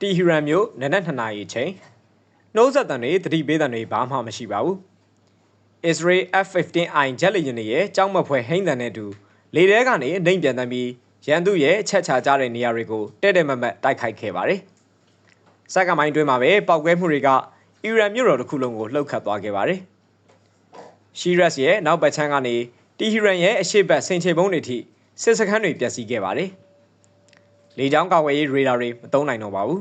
တီဟီရန်မြို့နနက်2နာရီချိန်နှိုးဆက်တန်တွေတတိပေးတန်တွေဘာမှမရှိပါဘူး။ Israel F-15I ဂျက်လေယာဉ်တွေရဲ့ကြောက်မက်ဖွယ်ဟိမ့်တန်တဲ့တူလေထဲကနေနှိမ်ပြန်တမ်းပြီးရန်သူရဲ့ချက်ချကြတဲ့နေရာတွေကိုတဲ့တဲ့မက်မက်တိုက်ခိုက်ခဲ့ပါတယ်။စက်ကမိုင်းတွင်းမှာပဲပောက်ကွဲမှုတွေကအီရန်မြို့တော်တစ်ခုလုံးကိုလှုပ်ခတ်သွားခဲ့ပါတယ်။ရှီရက်စ်ရဲ့နောက်ဘက်ချမ်းကနေတီဟီရန်ရဲ့အရှိတ်ဘက်ဆင်ချေပုံးတွေထိစစ်စခန်းတွေပျက်စီးခဲ့ပါတယ်။ လေကြောင်းကာကွယ်ရေးရေဒါတွေမသုံးနိုင်တော့ပါဘူး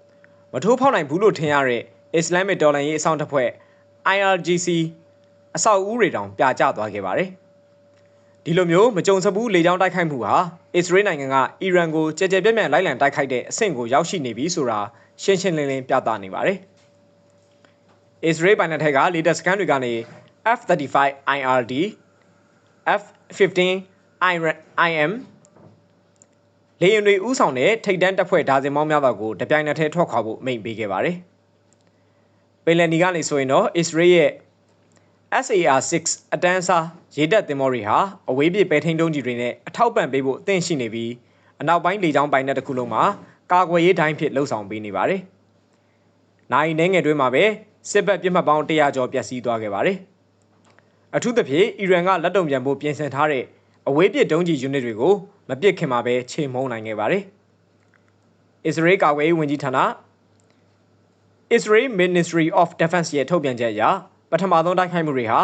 ။မထိုးဖောက်နိုင်ဘူးလို့ထင်ရတဲ့အစ္စလာမစ်တော်လှန်ရေးအဆောင်တစ်ဖွဲ့ IRGC အဆောက်အဦတွေတောင်ပြကျသွားခဲ့ပါတယ်။ဒီလိုမျိုးမကြုံစဘူးလေကြောင်းတိုက်ခိုက်မှုဟာအစ္စရေးနိုင်ငံကအီရန်ကိုကြဲကြဲပြန့်ပြန့်လိုက်လံတိုက်ခိုက်တဲ့အဆင့်ကိုရောက်ရှိနေပြီဆိုတာရှင်းရှင်းလင်းလင်းပြသနေပါတယ်။အစ္စရေးပိုင်နက်ထက်ကလေတပ်စခန်းတွေကနေ F-35 IRD F-15 IM လေယာဉ်တွေဥဆောင်တဲ့ထိတ်တန်းတပ်ဖွဲ့ဒါဇင်မောင်းများစွာကိုတပြိုင်နက်တည်းထွက်ခွာဖို့မိန့်ပေးခဲ့ပါတယ်။ပင်လယ်နီကနေဆိုရင်တော့ Israel ရဲ့ SAR-6 အတန်းစားရေတပ်သင်္ဘောတွေဟာအဝေးပြေပဲထိန်တုံးကြီးတွေနဲ့အထောက်ပံ့ပေးဖို့အသင့်ရှိနေပြီးအနောက်ပိုင်းလေကြောင်းပိုင်တဲ့တစ်ခုလုံးမှာကာကွယ်ရေးတိုင်းဖြစ်လှုပ်ဆောင်ပေးနေပါတယ်။နိုင်နေငယ်တွင်းမှာပဲစစ်ဘက်ပြစ်မှတ်ပေါင်း100ကျော်ပျက်စီးသွားခဲ့ပါတယ်။အထူးသဖြင့်အီရန်ကလက်တုံပြန်ဖို့ပြင်ဆင်ထားတဲ့အဝေးပစ်ဒုံးကျည်ယူနစ်တွေကို မပစ်ခင်မှာပဲချိန်မုံနိုင်ခဲ့ပါတယ်။ Israel ကာကွယ်ရေးဝန်ကြီးဌာန Israel Ministry of Defense ရဲ့ထုတ်ပြန်ချက်အရပထမဆုံးတိုက်ခိုက်မှုတွေဟာ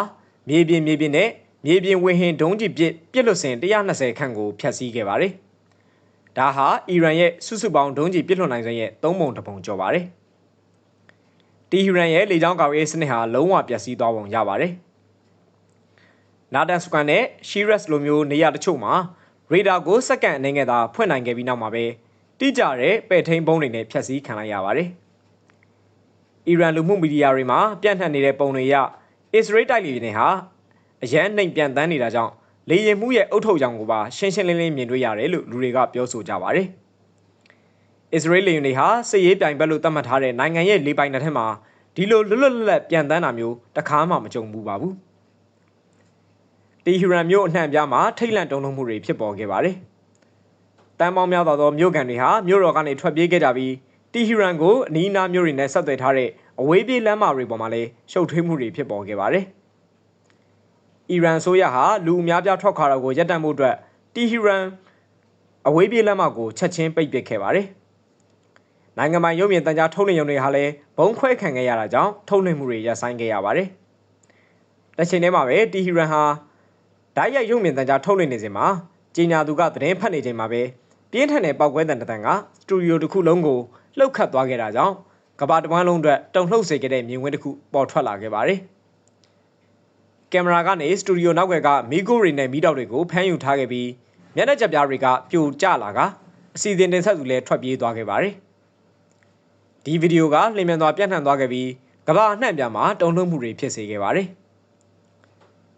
မြေပြင်မြေပြင်နဲ့မြေပြင်ဝေဟင်ဒုံးကျည်ပစ်ပစ်လွတ်စဉ်120ခန့်ကိုဖျက်ဆီးခဲ့ပါတယ်။ဒါဟာအီရန်ရဲ့စုစုပေါင်းဒုံးကျည်ပစ်လွှတ်နိုင်စွမ်းရဲ့၃ပုံတစ်ပုံကျော်ပါတယ်။တီဟီရန်ရဲ့လေကြောင်းကာကွယ်ရေးစနစ်ဟာလုံးဝပျက်စီးသွားပုံရပါတယ်။နာဒန်စကန်နဲ့ရှီရက်စ်လိုမျိုးနေရာတချို့မှာ ရေဒါကိုစက္ကန့်အနေငယ်သာဖွင့်နိုင်ခဲ့ပြီးနောက်မှာပဲတိကျတဲ့ပဲ့ထိန်ပုံးတွေနဲ့ဖျက်ဆီးခံလိုက်ရပါတယ်။အီရန်လူမှုမီဒီယာတွေမှာပြန့်နှံ့နေတဲ့ပုံတွေအရအစ္စရေးတိုက်လေယာဉ်တွေဟာအရန်နှိမ်ပြန်တန်းနေတာကြောင့်လေယာဉ်မှုရဲ့အုတ်ထုတ်ကြောင်ကိုပါရှင်းရှင်းလင်းလင်းမြင်တွေ့ရတယ်လို့လူတွေကပြောဆိုကြပါတယ်။အစ္စရေးလေယာဉ်တွေဟာစစ်ရေးပြိုင်ဘက်လို့သတ်မှတ်ထားတဲ့နိုင်ငံရဲ့လေပိုင်နယ်ထဲမှာဒီလိုလွတ်လွတ်လပ်လပ်ပြန်တန်းတာမျိုးတခါမှမကြုံဘူးပါဘူး။ တီဟီရန်မြို့အနှံ့ပြားမှာထိတ်လန့်တုန်လှုပ်မှုတွေဖြစ်ပေါ်ခဲ့ပါတယ်။တန်ပေါင်းများစွာသောမြို့ကန်တွေဟာမြို့တော်ကနေထွက်ပြေးခဲ့ကြပြီးတီဟီရန်ကိုအနီးအနားမြို့တွေနဲ့ဆက်သွယ်ထားတဲ့အဝေးပြေးလမ်းမတွေပေါ်မှာလည်းရှုပ်ထွေးမှုတွေဖြစ်ပေါ်ခဲ့ပါတယ်။အီရန်ဆိုရဟာလူအများပြားထွက်ခွာတော့ကိုရပ်တန့်မှုအတွက်တီဟီရန်အဝေးပြေးလမ်းမကိုချက်ချင်းပိတ်ပစ်ခဲ့ပါတယ်။နိုင်ငံပိုင်ရုပ်မြင်သံကြားထုတ်လွှင့်ရုံတွေဟာလည်းဘုံခွဲခံခဲ့ရတာကြောင့်ထုတ်လွှင့်မှုတွေရပ်ဆိုင်းခဲ့ရပါတယ်။တစ်ချိန်တည်းမှာပဲတီဟီရန်ဟာ ဓာတ်ရိုက်ရုပ်မြင်သံကြားထုတ်လွှင့်နေစဉ်မှာကြီးညာသူကသတင်းဖတ်နေချိန်မှာပဲပြင်းထန်တဲ့ပောက်ကွဲတံတန်ကစတူဒီယိုတစ်ခုလုံးကိုလှုပ်ခတ်သွားခဲ့တာကြောင့်ကဘာတပန်းလုံးအတွက်တုံလှုပ်စေခဲ့တဲ့မြင်ကွင်းတစ်ခုပေါ်ထွက်လာခဲ့ပါတယ်။ကင်မရာကနေစတူဒီယိုနောက်ွယ်ကမီဂိုတွေနဲ့မီးတောက်တွေကိုဖမ်းယူထားခဲ့ပြီးမျက်နှာချက်ပြားတွေကပြိုကျလာကအစီအစဉ်တင်ဆက်သူလည်းထွက်ပြေးသွားခဲ့ပါတယ်။ဒီဗီဒီယိုကလျင်မြန်စွာပြန့်နှံ့သွားခဲ့ပြီးကဘာအနှံ့ပြားမှာတုံလှုပ်မှုတွေဖြစ်စေခဲ့ပါတယ်။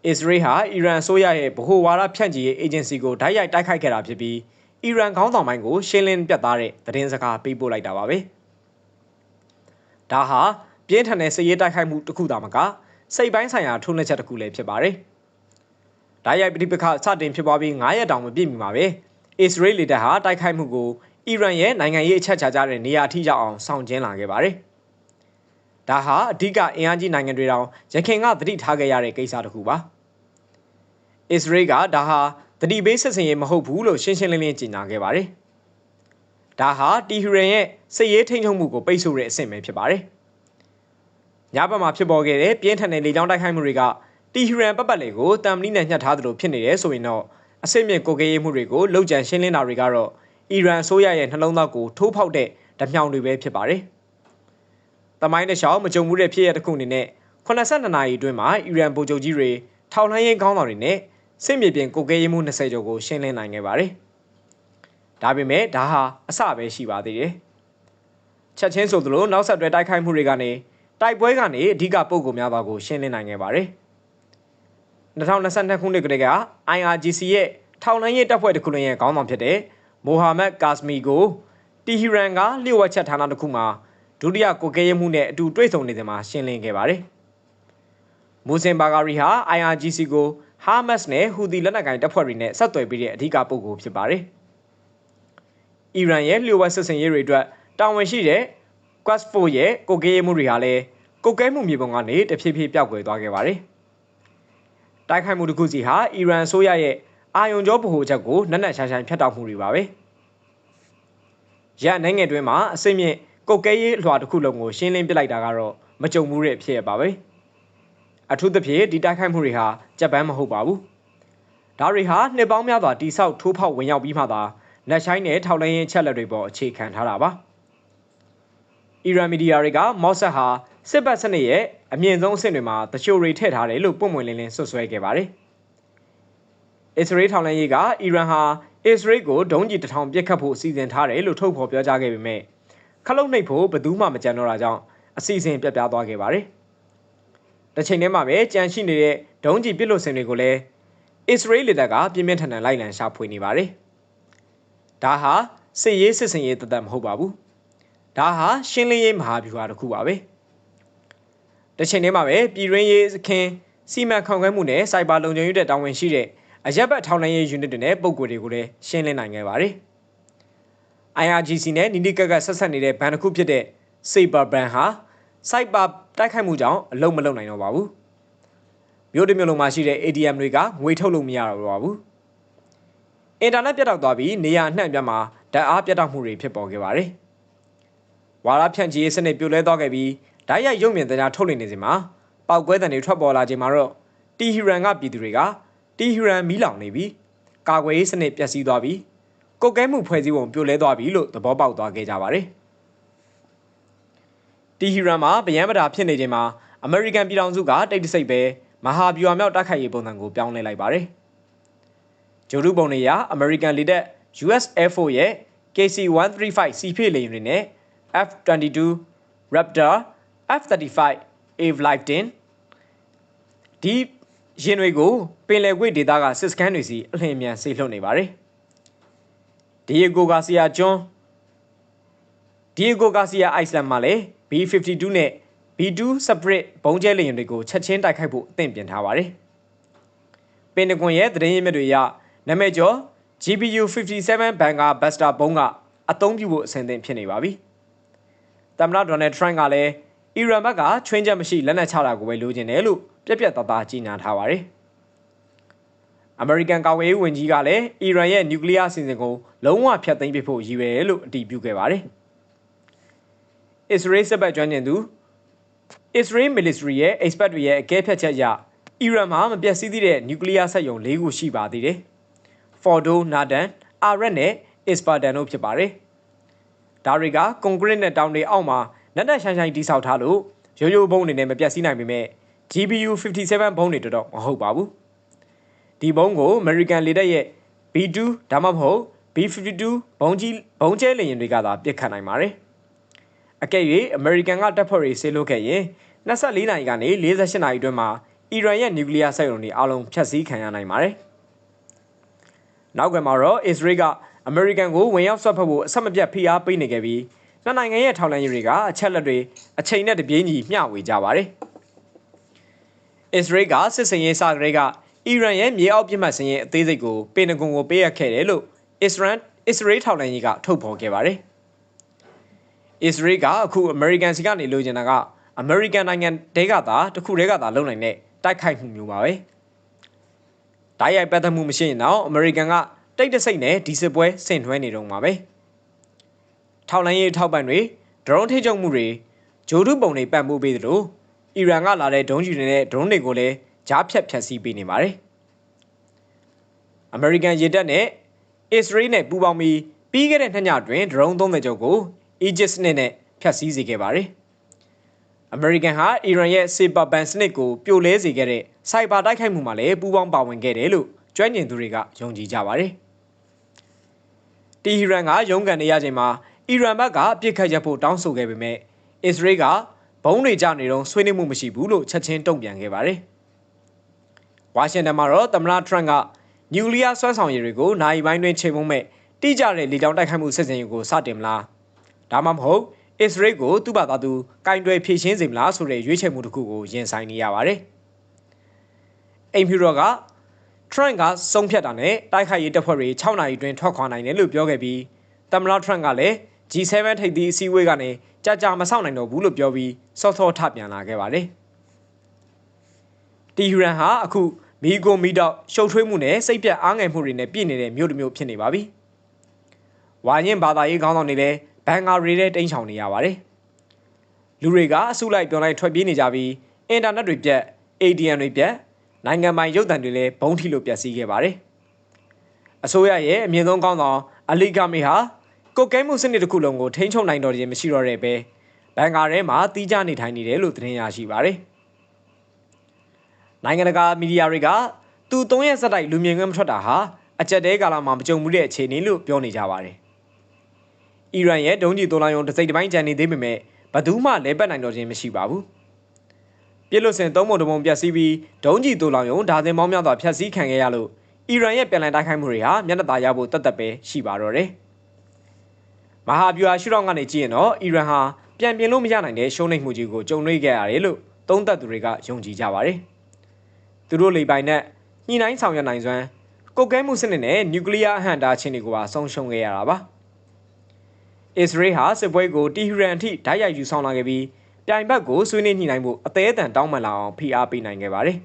အစ္စရေးဟာအီရန်အစိုးရရဲ့ဗဟိုဝါဒဖြန့်ချီရေးအေဂျင်စီကိုဓာတ်ရိုက်တိုက်ခိုက်ခဲ့တာဖြစ်ပြီးအီရန်ခေါင်းဆောင်ပိုင်းကိုရှင်းလင်းပြတ်သားတဲ့သတင်းစကားပေးပို့လိုက်တာပါပဲ။ဒါဟာပြင်းထန်တဲ့စစ်ရေးတိုက်ခိုက်မှုတစ်ခုသာမကစိတ်ပိုင်းဆိုင်ရာထုံးလက်ချက်တစ်ခုလည်းဖြစ်ပါတယ်။ဒါရိုက်ပဋိပက္ခစတင်ဖြစ်ပွားပြီး9ရက်တောင်မပြည့်မီမှာပဲအစ္စရေးလေတပ်ဟာတိုက်ခိုက်မှုကိုအီရန်ရဲ့နိုင်ငံရေးအချက်ချာကြတဲ့နေရာအထိရောက်အောင်ဆောင်ကျဉ်လာခဲ့ပါတယ်။ ဒါဟာအဓိကအင်အားကြီးနိုင်ငံတွေတောင်ရခိုင်ကသတိထားခဲ့ရတဲ့ကိစ္စတစ်ခုပါ။အစ္စရေးကဒါဟာတတိပေးဆက်စင်ရေးမဟုတ်ဘူးလို့ရှင်းရှင်းလင်းလင်းကြေညာခဲ့ပါတယ်။ဒါဟာတီဟီရန်ရဲ့စစ်ရေးထိန်းချုပ်မှုကိုပိတ်ဆို့တဲ့အဆင့်ပဲဖြစ်ပါတယ်။ညဘက်မှာဖြစ်ပေါ်ခဲ့တဲ့ပြင်းထန်တဲ့လေကြောင်းတိုက်ခိုက်မှုတွေကတီဟီရန်ပတ်ပတ်လေကိုတမ်မလီနဲ့ညှက်ထားသလိုဖြစ်နေတယ်ဆိုရင်တော့အဆင့်မြင့်ကိုကရေးမှုတွေကိုလှုပ်ကြံရှင်းလင်းတာတွေကတော့အီရန်ဆိုရရဲ့နှလုံးသားကိုထိုးဖောက်တဲ့ဓမြောင်တွေပဲဖြစ်ပါတယ်။ တမိုင်းတစ်လျှောက်မကြုံမှုတဲ့ဖြစ်ရတဲ့ခုအနေနဲ့82နာရီအတွင်းမှာအီရန်ဗိုလ်ချုပ်ကြီးတွေထောက်လှမ်းရေးခေါင်းဆောင်တွေနဲ့စစ်မြေပြင်ကိုကဲရေးမှု20ကျော်ကိုရှင်းလင်းနိုင်ခဲ့ပါတယ်။ဒါပေမဲ့ဒါဟာအစပဲရှိပါသေးတယ်။ချက်ချင်းဆိုသလိုနောက်ဆက်တွဲတိုက်ခိုက်မှုတွေကနေတိုက်ပွဲကနေအဓိကပုံကုန်များပါကိုရှင်းလင်းနိုင်ခဲ့ပါတယ်။2022ခုနှစ်ကတည်းက IRGC ရဲ့ထောက်လှမ်းရေးတပ်ဖွဲ့တစ်ခုလုံးရဲ့ခေါင်းဆောင်ဖြစ်တဲ့မိုဟာမက်ကာစမီကိုတီဟီရန်ကလျှို့ဝှက်ချက်ဌာနတစ်ခုမှာ ဒုတိယကိုကဲရေးမှုနဲ့အတူတွေ့ဆုံနေစဉ်မှာရှင်းလင်းခဲ့ပါတယ်။မူစင်ဘာဂါရီဟာ IRGC ကိုဟာမတ်နဲ့ဟူသီလက်နက်ကိုင်တပ်ဖွဲ့တွေနဲ့ဆက်သွယ်ပြီးတဲ့အဓိကပုဂ္ဂိုလ်ဖြစ်ပါတယ်။အီရန်ရဲ့လျှို့ဝှက်စစ်စင်ရေးတွေအတွက်တာဝန်ရှိတဲ့ Quest 4ရဲ့ကိုကဲမှုတွေဟာလည်းကိုကဲမှုမြေပုံကနေတဖြည်းဖြည်းပျောက်ကွယ်သွားခဲ့ပါတယ်။တိုက်ခိုက်မှုတစ်ခုစီဟာအီရန်ဆိုရရဲ့အာယုံကြောဗဟိုချက်ကိုနက်နက်ရှိုင်းရှိုင်းဖျက်တောက်မှုတွေပါပဲ။ရနိုင်ငံတွင်းမှာအစိမ့်မြင့် ကုတ်ကဲရေးအလွှာတစ်ခုလုံးကိုရှင်းလင်းပစ်လိုက်တာကတော့မကြုံမှုတဲ့အဖြစ်ရပါပဲ။အထူးသဖြင့်ဒီတိုက်ခိုက်မှုတွေဟာဂျပန်မဟုတ်ပါဘူး။ဒါတွေဟာနှစ်ပေါင်းများစွာတိဆောက်ထိုးဖောက်ဝင်ရောက်ပြီးမှသာလက်ရှိုင်းနဲ့ထောက်လှမ်းရေးချက်လက်တွေပေါ်အခြေခံထားတာပါ။အီရန်မီဒီယာတွေကမော့ဆက်ဟာစစ်ပတ်စနစ်ရဲ့အမြင့်ဆုံးအဆင့်တွေမှာတချို့တွေထည့်ထားတယ်လို့ပုံမှန်လင်းလင်းဆွဆွဲခဲ့ပါတယ်။အစ္စရေးထောက်လှမ်းရေးကအီရန်ဟာအစ္စရေးကိုဒုံးကျည်တထောင်ပစ်ခတ်ဖို့အစီအစဉ်ထားတယ်လို့ထုတ်ဖော်ပြောကြားခဲ့ပေမဲ့ ခလုတ်နှိပ်ဖို့ဘယ်သူမှမကြံတော့တာကြောင့်အစီအစဉ်ပြတ်ပြားသွားခဲ့ပါတယ်။တစ်ချိန်တည်းမှာပဲကြံရှိနေတဲ့ဒုံးကျည်ပစ်လို့စင်တွေကိုလည်းအစ္စရေးလေတပ်ကပြင်းပြင်းထန်ထန်လိုက်လံရှာဖွေနေပါတယ်။ဒါဟာစစ်ရေးစစ်စင်ရေးတသက်မဟုတ်ပါဘူး။ဒါဟာရှင်းလင်းရေးမဟာဗျူဟာတစ်ခုပါပဲ။တစ်ချိန်တည်းမှာပဲပြည်တွင်းရေးစခင်စီမံခန့်ခွဲမှုနဲ့စိုက်ဘာလုံခြုံရေးတပ်တာဝန်ရှိတဲ့အရက်ဘတ်ထောင်လှမ်းရေး unit တွေနဲ့ပုံကိုယ်တွေကိုလည်းရှင်းလင်းနိုင်ခဲ့ပါတယ်။ IRGC နဲ့နီနီကက်ကဆက်ဆက်နေတဲ့ဘဏ်တစ်ခုဖြစ်တဲ့ Saber Bank ဟာ Cyber တိုက်ခိုက်မှုကြောင့်အလုံးမလုံးနိုင်တော့ပါဘူး။မြို့တစ်မြို့လုံးမှာရှိတဲ့ ATM တွေကငွေထုတ်လို့မရတော့ပါဘူး။အင်တာနက်ပြတ်တောက်သွားပြီးနေရာအနှံ့အပြားမှာဓာတ်အားပြတ်တောက်မှုတွေဖြစ်ပေါ်ခဲ့ပါတယ်။ဝါရဖြန့်ချီရေးစနစ်ပြိုလဲသွားခဲ့ပြီးဓာတ်ရိုက်ရုပ်မြင်သကြားထုတ်လွှင့်နေစဉ်မှာပောက်ကွဲတံတွေထွက်ပေါ်လာချိန်မှာတော့တီဟီရန်ကပြည်သူတွေကတီဟီရန်မီးလောင်နေပြီးကာကွယ်ရေးစနစ်ပျက်စီးသွားပြီး ကုတ်ကဲမှုဖွဲ့စည်းပုံပြိုလဲသွားပြီလို့သဘောပေါက်သွားခဲ့ကြပါတယ်။တီဟီရန်မှာဗယံပဒါဖြစ်နေချိန်မှာအမေရိကန်ပြည်ထောင်စုကတိတ်တဆိတ်ပဲမဟာဗျူဟာမြောက်တိုက်ခိုက်ရေးပုံစံကိုပြောင်းလဲလိုက်ပါတယ်။ဂျိုဒူပုံတွေရအမေရိကန်လေတပ် US Air Force ရဲ့ KC-135 စီဖေးလေယာဉ်တွေနဲ့ F-22 Raptor F-35 A-15 ဒီရင်တွေကိုပင်လယ်ကွေ့ဒေသကစစ်စခန်းတွေစီအလင်းမြန်ဆေးလွှတ်နေပါတယ်။ ဒီယိုဂိုဂါစီယာကျွန်းဒီယိုဂိုဂါစီယာအိုက်စလန်မှာလည်း B52 နဲ့ B2 separate ဘုံကျဲလေယာဉ်တွေကိုချက်ချင်းတိုက်ခိုက်ဖို့အသင့်ပြင်ထားပါတယ်။ပင်တကွန်ရဲ့သတင်းရင်းမြစ်တွေအရနာမည်ကျော် GPU 57ဘန်ကာဘတ်စတာဘုံကအသုံးပြုဖို့အဆင်သင့်ဖြစ်နေပါပြီ။သမ္မတဒေါ်နယ်ထရန့်ကလည်းအီရန်ဘက်ကချွင်းချက်မရှိလက်နက်ချတာကိုပဲလိုချင်တယ်လို့ပြက်ပြက်သားသားကြေညာထားပါတယ်။ အမေရိကန်ကာကွယ်ရေးဝန်ကြီးကလည်းအီရန်ရဲ့နျူကလ িয়ার အစီအစဉ်ကိုလုံးဝဖျက်သိမ်းပစ်ဖို့ရည်ရွယ်တယ်လို့အတည်ပြုခဲ့ပါတယ်။အစ္စရေးစစ်ဘက်ကျွမ်းကျင်သူ Israel Military ရဲ့ expert တွေရဲ့အကဲဖြတ်ချက်အရအီရန်မှာမပြတ်စည်းသေးတဲ့နျူကလ িয়ার စက်ရုံ၄ခုရှိပါသေးတယ်။ Fordo, Nadan, Arat နဲ့ Isfahan တို့ဖြစ်ပါတယ်။ဒါတွေကကွန်ကရစ်နဲ့တောင်တွေအောက်မှာနက်နက်ရှိုင်းရှိုင်းတိစောက်ထားလို့ရိုးရိုးဘုံတွေနဲ့မပြတ်စည်းနိုင်ပေမဲ့ GPU 57ဘုံတွေတော့မဟုတ်ပါဘူး။ ဒီဘုံကို American လေတပ်ရဲ့ B2 ဒါမှမဟုတ် B52 ဘုံကြီးဘုံကျဲလေယာဉ်တွေကသာပစ်ခတ်နိုင်ပါတယ်။အကယ်၍ American ကတပ်ဖွဲ့တွေဆေးလို့ခဲ့ရင်24နာရီကနေ48နာရီအတွင်းမှာအီရန်ရဲ့နျူကလ িয়ার စက်ရုံတွေအလုံးဖျက်ဆီးခံရနိုင်ပါတယ်။နောက်ကမှာတော့ Israel ကအမေရိကန်ကိုဝင်ရောက်ဆွတ်ဖက်ဖို့အဆက်မပြတ်ဖိအားပေးနေခဲ့ပြီးနှစ်နိုင်ငံရဲ့ထောက်လှမ်းရေးတွေကအချက်လက်တွေအချိန်နဲ့တပြေးညီမျှဝေကြပါတယ်။အစ္စရေးကစစ်စင်ရေးစကလေးက အီရန်ရဲ့မြေအောက်ပြစ်မှတ်စင်ရေးအသေးစိတ်ကိုပင်တဂွန်ကိုပေးအပ်ခဲ့တယ်လို့အစ္စရန်အစ္စရေးထောက်လှမ်းရေးကထုတ်ဖော်ခဲ့ပါတယ်။အစ္စရေးကအခုအမေရိကန်စီကနေလိုချင်တာကအမေရိကန်နိုင်ငံတဲကသာတခုတည်းကသာလုံနိုင်တဲ့တိုက်ခိုက်မှုမျိုးပါပဲ။တိုက်ရိုက်ပတ်သက်မှုမရှိရင်တော့အမေရိကန်ကတိတ်တဆိတ်နဲ့ဒီစစ်ပွဲဆင်နွှဲနေတော့မှာပဲ။ထောက်လန်းရေးထောက်ပံ့တွေဒရုန်းထိချုပ်မှုတွေဂျိုဒုပုံတွေပတ်မှုပေးသလိုအီရန်ကလာတဲ့ဒုံးကျည်တွေနဲ့ဒရုန်းတွေကိုလည်း ကြားဖြတ်ဖြတ်စီးပေးနေပါတယ်။အမေရိကန်ရေတပ်နဲ့အစ္စရေးနဲ့ပူးပေါင်းပြီးပြီးခဲ့တဲ့နှစ်ညတွင်ဒရုန်း30ကျော်ကိုအီဂျစ်စနစ်နဲ့ဖျက်ဆီးစေခဲ့ပါတယ်။အမေရိကန်ဟာအီရန်ရဲ့စေပါဘန်စနစ်ကိုပြိုလဲစေခဲ့တဲ့စိုက်ဘာတိုက်ခိုက်မှုမှာလည်းပူးပေါင်းပါဝင်ခဲ့တယ်လို့ကျွမ်းကျင်သူတွေကယုံကြည်ကြပါတယ်။တီဟီရန်ကရုန်းကန်နေရချိန်မှာအီရန်ဘက်ကအပြစ်ခတ်ရပ်ဖို့တောင်းဆိုခဲ့ပေမဲ့အစ္စရေးကဘုံတွေကြနေတော့ဆွေးနွေးမှုမရှိဘူးလို့ချက်ချင်းတုံ့ပြန်ခဲ့ပါတယ်။ ဝါရှင်တန်မှာတော့သမ္မတထရန့်ကနျူကလ িয়ার ဆွမ်းဆောင်ရည်တွေကိုနိုင်ပိုင်းတွင်ချိန်မုံမဲ့တိကျတဲ့လေကြောင်းတိုက်ခိုက်မှုစစ်စင်ရေးကိုစတင်မလားဒါမှမဟုတ်အစ္စရေးကိုသူ့ဘာသာသူကင်တွယ်ဖြည့်ရှင်းစေမလားဆိုတဲ့ရွေးချယ်မှုတစ်ခုကိုရင်ဆိုင်နေရပါတယ်။အိမ်ဖြူတော်က Trump ကစုံဖြတ်တာနဲ့တိုက်ခိုက်ရေးတပ်ဖွဲ့တွေ6နာရီတွင်ထွက်ခွာနိုင်တယ်လို့ပြောခဲ့ပြီးသမ္မတ Trump ကလည်း G7 ထိပ်သီးအစည်းအဝေးကနေကြာကြာမဆောင်နိုင်တော့ဘူးလို့ပြောပြီးစောစောထပြန်လာခဲ့ပါတယ်။တီဟူရန်ဟာအခု မီကိုမီတော့ရှုပ်ထွေးမှုနဲ့စိတ်ပြတ်အားငယ်မှုတွေနဲ့ပြည့်နေတဲ့မြို့တစ်မြို့ဖြစ်နေပါပြီ။ဝါရင်ဘာသာရေးခေါင်းဆောင်တွေလည်းဘန်ဂါရီတဲ့တိန့်ချောင်နေရပါတယ်။လူတွေကအစုလိုက်ပြောင်းလိုက်ထွက်ပြေးနေကြပြီးအင်တာနက်တွေပြတ် ATM တွေပြတ်နိုင်ငံပိုင်ရုပ်သံတွေလည်းဘုံထိလို့ပျက်စီးခဲ့ပါတယ်။အစိုးရရဲ့အမြင့်ဆုံးကောင်းဆောင်အလီဂါမီဟာကုတ်ကဲမှုစနစ်တစ်ခုလုံးကိုထိန်းချုပ်နိုင်တော်ခြင်းမရှိတော့တဲ့ပဲဘန်ကာထဲမှာတီးကြနေထိုင်နေတယ်လို့သတင်းရရှိပါတယ်။ နိုင်ငံတကာမီဒီယာတွေကသူသုံးရက်ဆက်တိုက်လူမြင်ခွင့်မထွက်တာဟာအကြက်တဲကာလမှာမကြုံမှုတဲ့အခြေအနေလို့ပြောနေကြပါတယ်။အီရန်ရဲ့ဒုံးကျည်တိုးလောင်ရုံတစ်စိတ်တစ်ပိုင်းကျန်နေသေးပေမဲ့ဘယ်သူမှလဲပတ်နိုင်တော့ခြင်းမရှိပါဘူး။ပြစ်လို့စင်သုံးပုံတစ်ပုံပြက်စီးပြီးဒုံးကျည်တိုးလောင်ရုံဒါသင်ပေါင်းများစွာဖျက်ဆီးခံခဲ့ရလို့အီရန်ရဲ့ပြန်လည်တိုက်ခိုက်မှုတွေဟာမျက်နှာသာရဖို့တတ်တတ်ပဲရှိပါတော့တယ်။မဟာဗျူဟာရှုထောင့်ကနေကြည့်ရင်တော့အီရန်ဟာပြန်ပြင်လို့မရနိုင်တဲ့ရှုံးနိမ့်မှုကြီးကိုကြုံတွေ့ခဲ့ရတယ်လို့သုံးသပ်သူတွေကယုံကြည်ကြပါတယ်။ သူတို့လေပိုင်နဲ့ညှိနှိုင်းဆောင်ရွက်နိုင်စွမ်းကုတ်ကဲမှုစနစ်နဲ့နျူကလ িয়ার အဟန့်တားခြင်းတွေကိုပါဆုံးရှုံးခဲ့ရတာပါ။အစ္စရေးဟာစစ်ပွဲကိုတီဟီရန်အထိဓာတ်ရိုက်ယူဆောင်လာခဲ့ပြီးပြိုင်ဘက်ကိုဆွေးနွေးညှိနှိုင်းဖို့အသေးအတန်တောင်းပန်လာအောင်ဖိအားပေးနိုင်ခဲ့ပါတယ်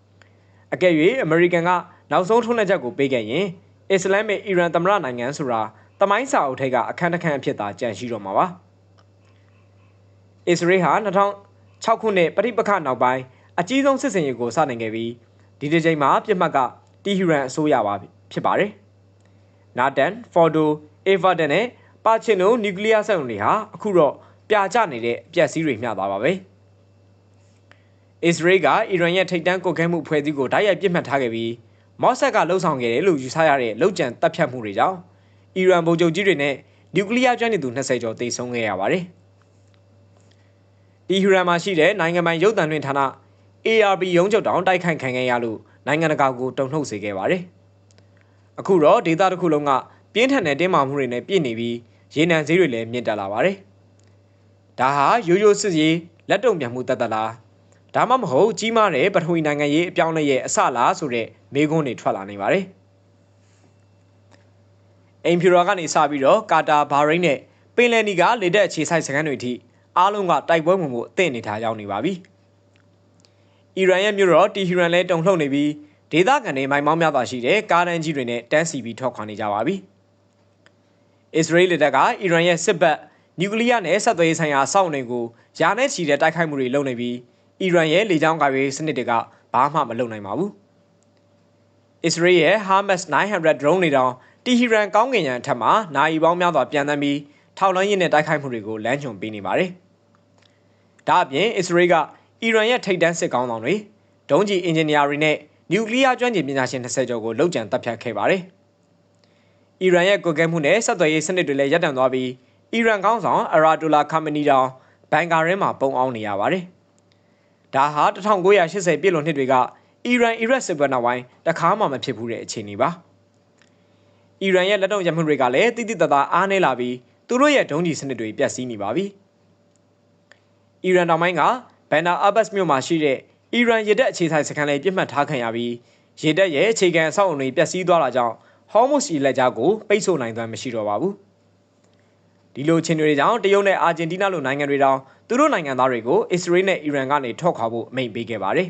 ။အကယ်၍အမေရိကန်ကနောက်ဆုံးထုံးနှက်ချက်ကိုပေးခဲ့ရင်အစ္စလမ်မေအီရန်သမ္မတနိုင်ငံဆိုတာတမိုင်းစာအုပ်ထိပ်ကအခန်းတစ်ခန်းအဖြစ်သာကြန့်ရှိတော့မှာပါအစ္စရေးဟာ2006ခုနှစ်ပဋိပက္ခနောက်ပိုင်း အကြီးဆုံးစစ်စင်ရေးကိုစတင်ခဲ့ပြီးဒီတစ်ချိန်မှာပြစ်မှတ်ကတီဟီရန်အစိုးရပါဖြစ်ပါတယ်နာတန်ဖော်ဒိုအေဗာတန်နဲ့ပါချင်နိုနျူကလ িয়ার စက်ရုံတွေဟာအခုတော့ပြာကျနေတဲ့အပျက်စီးတွေမျှသွားပါပဲအစ္စရေးကအီရန်ရဲ့ထိပ်တန်းကုတ်ခဲမှုဖွဲ့စည်းကိုဓာတ်ရိုက်ပြစ်မှတ်ထားခဲ့ပြီးမော့ဆက်ကလှုပ်ဆောင်ခဲ့တယ်လို့ယူဆရတဲ့လှုပ်ကြံတပ်ဖြတ်မှုတွေကြောင့်အီရန်ဗိုလ်ချုပ်ကြီးတွေနဲ့နျူကလ িয়ার ကျွမ်းနေသူ20ကျော်သေဆုံးခဲ့ရပါတယ်။ဒီဟူရန်မှာရှိတဲ့နိုင်ငံပိုင်ရုပ်သံလွှင့်ဌာန ARB ရုံးချုပ်တောင်တိုက်ခိုက်ခံခဲ့ရလို့နိုင်ငံတကာကိုတုံ့နှုတ်စေခဲ့ပါတယ်။အခုတော့ဒေသတစ်ခုလုံးကပြင်းထန်တဲ့တင်းမာမှုတွေနဲ့ပြည့်နေပြီးရေနံဈေးတွေလည်းမြင့်တက်လာပါတယ်။ဒါဟာရိုးရိုးစစ်ရေးလက်တုံပြန်မှုတတ်တလားဒါမှမဟုတ်ကြီးမားတဲ့ပထဝီနိုင်ငံရေးအပြောင်းလဲရဲ့အစလားဆိုတဲ့မေးခွန်းတွေထွက်လာနေပါတယ်။အိမ်ဖြူတော်ကနေစပြီးတော့ကာတာဘာရိန်းနဲ့ပင်လယ်နီကလေတက်အခြေဆိုင်စခန်းတွေထိအားလုံးကတိုက်ပွဲဝင်မှုအသင့်အနေထားရောက်နေပါပြီ။ အီရန်ရဲ့မြို့တော်တီဟီရန်လည်းတုန်လှုပ်နေပြီးဒေသခံတွေမိုင်မောင်းများစွာရှိတဲ့ကားတန်းကြီးတွေနဲ့တန်းစီပြီးထွက်ခွာနေကြပါပြီ။အစ္စရေးလေတပ်ကအီရန်ရဲ့စစ်ဘက်နျူကလ িয়ার နဲ့ဆက်သွယ်ရေးဆိုင်ရာအဆောက်အအုံတွေကိုယာနဲ့ချီတဲ့တိုက်ခိုက်မှုတွေလုပ်နေပြီးအီရန်ရဲ့လေကြောင်းကာကွယ်ရေးစနစ်တွေကဘာမှမလုပ်နိုင်ပါဘူး။အစ္စရေးရဲ့ Hamas 900 drone တွေတောင်တီဟီရန်ကောင်းကင်ရန်အထက်မှာနိုင်ပေါင်းများစွာပြန်တမ်းပြီးထောက်လှမ်းရေးနဲ့တိုက်ခိုက်မှုတွေကိုလမ်းညွှန်ပေးနေပါတယ်။ဒါအပြင်အစ္စရေးက အီရန်ရဲ့ထိပ်တန်းစစ်ကောင်းဆောင်တွေဒုံးကျည်အင်ဂျင်နီယာတွေနဲ့နျူကလ িয়ার ကျွမ်းကျင်ပညာရှင်20ကျော်ကိုလှုပ်ကြံတပ်ဖြတ်ခဲ့ပါတယ်။အီရန်ရဲ့ကွက်ကဲမှုနဲ့ဆက်သွယ်ရေးစနစ်တွေလည်းရပ်တန့်သွားပြီးအီရန်ကောင်းဆောင်အရာဒူလာခါမနီတောင်ဘန်ကာရဲမှာပုံအောင်နေရပါတယ်။ဒါဟာ1980ပြည့်လွန်နှစ်တွေကအီရန်အီရတ်စစ်ပွဲနောက်ပိုင်းတခါမှမဖြစ်ဘူးတဲ့အခြေအနေပါ။အီရန်ရဲ့လက်တော့ရမှုတွေကလည်းတိတိတသားအားနည်းလာပြီးသူတို့ရဲ့ဒုံးကျည်စနစ်တွေပျက်စီးနေပါပြီ။အီရန်တောင်ပိုင်းက ဘန်နာအာဘတ်မြို့မှာရှိတဲ့အီရန်ရေတပ်အခြေဆိုင်စခန်းလေးပြစ်မှတ်ထားခံရပြီးရေတပ်ရဲ့အခြေခံအဆောက်အုံတွေပျက်စီးသွားတာကြောင့်ဟောမုတ်စီလက်ကြားကိုပိတ်ဆို့နိုင်သွမ်းမရှိတော့ပါဘူး။ဒီလိုချင်းတွေကြောင့်တရုတ်နဲ့အာဂျင်တီးနားလိုနိုင်ငံတွေတောင်သူတို့နိုင်ငံသားတွေကိုအစ္စရေးနဲ့အီရန်ကနေထွက်ခွာဖို့အမိန့်ပေးခဲ့ပါတယ်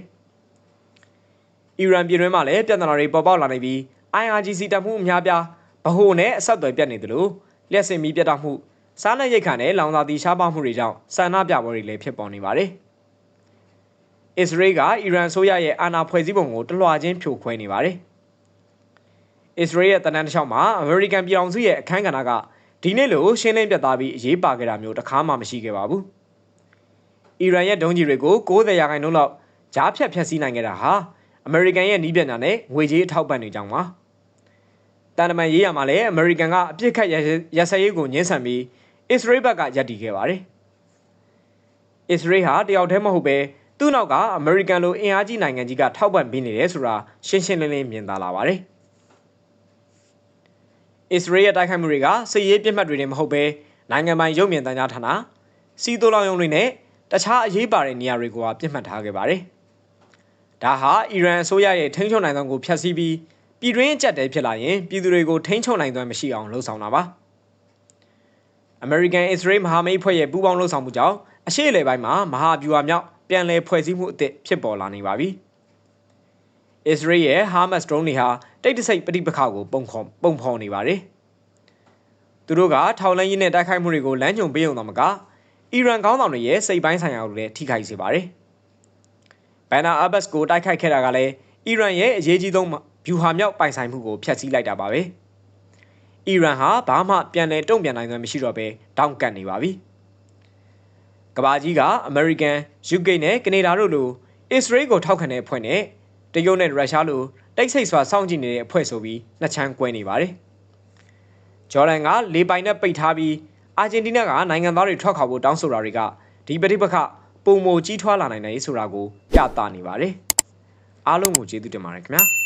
။အီရန်ပြည်တွင်းမှာလည်းပြဿနာတွေပေါ်ပေါက်လာနေပြီး IRGC တပ်မှုအများပြားဗဟိုနဲ့အဆက်အသွယ်ပြတ်နေသလိုလျှက်စင်မီးပြတ်တောက်မှုစားနပ်ရိက္ခာနဲ့လောင်စာတီရှားပါမှုတွေကြောင့်ဆန္ဒပြပွဲတွေလည်းဖြစ်ပေါ်နေပါတယ်။ အစ္စရေးကအီရန်ဆိုရရဲ့အာဏာဖွဲ့စည်းပုံကိုတလွှာချင်းဖြိုခွဲနေပါတယ်။အစ္စရေးရဲ့တနန်တစ်လျှောက်မှာအမေရိကန်ပြည်ထောင်စုရဲ့အခမ်းကဏ္ဍကဒီနေ့လိုရှင်းလင်းပြသပြီးအရေးပါခဲ့တာမျိုးတစ်ခါမှမရှိခဲ့ပါဘူး။အီရန်ရဲ့ဒုံးကျည်တွေကို90ရာခိုင်နှုန်းလောက်ကြားဖြတ်ဖျက်ဆီးနိုင်ခဲ့တာဟာအမေရိကန်ရဲ့နီးပညာနဲ့ငွေကြေးအထောက်ပံ့တွေကြောင့်ပါ။တန်တမန်ရေးရမှာလည်းအမေရိကန်ကအပြစ်ခတ်ရစရေးကိုညှင်းဆန်ပြီးအစ္စရေးဘက်ကယက်တီခဲ့ပါတယ်။အစ္စရေးဟာတယောက်တည်းမဟုတ်ပဲ သူ့နောက်ကအမေရိကန်လိုအင်အားကြီးနိုင်ငံကြီးကထောက်ပံ့ပေးနေတယ်ဆိုတာရှင်းရှင်းလင်းလင်းမြင်သာလာပါတယ်။အစ္စရေးရဲ့တိုက်ခိုက်မှုတွေကစစ်ရေးပြစ်မှတ်တွေနဲ့မဟုတ်ပဲနိုင်ငံပိုင်ရုပ်မြင်သံကြားဌာနစီတိုလောင်ယုံတွေနဲ့တခြားအရေးပါတဲ့နေရာတွေကိုပြစ်မှတ်ထားခဲ့ပါတယ်။ဒါဟာအီရန်အစိုးရရဲ့ထိန်းချုပ်နိုင်သောကိုဖျက်ဆီးပြီးပြည်တွင်းအကြက်တဲဖြစ်လာရင်ပြည်သူတွေကိုထိန်းချုပ်နိုင်သွမ်းမရှိအောင်လှုံ့ဆော်တာပါအမေရိကန်အစ္စရေးမဟာမိတ်ဖွဲ့ရဲ့ပူးပေါင်းလှုပ်ဆောင်မှုကြောင့်အရှေ့အလယ်ပိုင်းမှာမဟာဗျူဟာမြောက် ပြန်လည်ဖွဲ့စည်းမှုအသစ်ဖြစ်ပေါ်လာနေပါပြီ။အစ္စရေးရဲ့ဟာမတ်စ်ဒရုန်းတွေဟာတိတ်တဆိတ်ပဋိပက္ခကိုပုံခေါ်ပုံဖော်နေပါတယ်။သူတို့ကထောက်လန်းရေးနဲ့တိုက်ခိုက်မှုတွေကိုလမ်းညွှန်ပေးုံတော့မကအီရန်ခေါင်းဆောင်တွေရဲ့စိတ်ပိုင်းဆိုင်ရာကိုလည်းထိခိုက်စေပါတယ်။ဘန်နာအဘတ်ကိုတိုက်ခိုက်ခဲ့တာကလည်းအီရန်ရဲ့အရေးကြီးဆုံးဗျူဟာမြောက်ပိုင်ဆိုင်မှုကိုဖျက်ဆီးလိုက်တာပါပဲ။အီရန်ဟာဘာမှပြန်လည်တုံ့ပြန်နိုင်စွမ်းမရှိတော့ဘဲတောင့်ကတ်နေပါပြီ။ ကဘာကြီးကအမေရိကန် UK နဲ့ကနေဒါတို့လိုအစ္စရေးကိုထောက်ခံတဲ့အဖွဲ့နဲ့တရုတ်နဲ့ရုရှားလိုတိတ်ဆိတ်စွာစောင့်ကြည့်နေတဲ့အဖွဲ့ဆိုပြီးနှစ်ချမ်းကွဲနေပါတယ်။ဂျော်ဒန်ကလေပိုင်နဲ့ပိတ်ထားပြီးအာဂျင်တီးနားကနိုင်ငံသားတွေထွက်ခွာဖို့တောင်းဆိုတာတွေကဒီပဋိပက္ခပုံမကြီးထွားလာနိုင်တယ်ဆိုတာကိုပြသနေပါတယ်။အားလုံးကိုကျေးဇူးတင်ပါတယ်ခင်ဗျာ။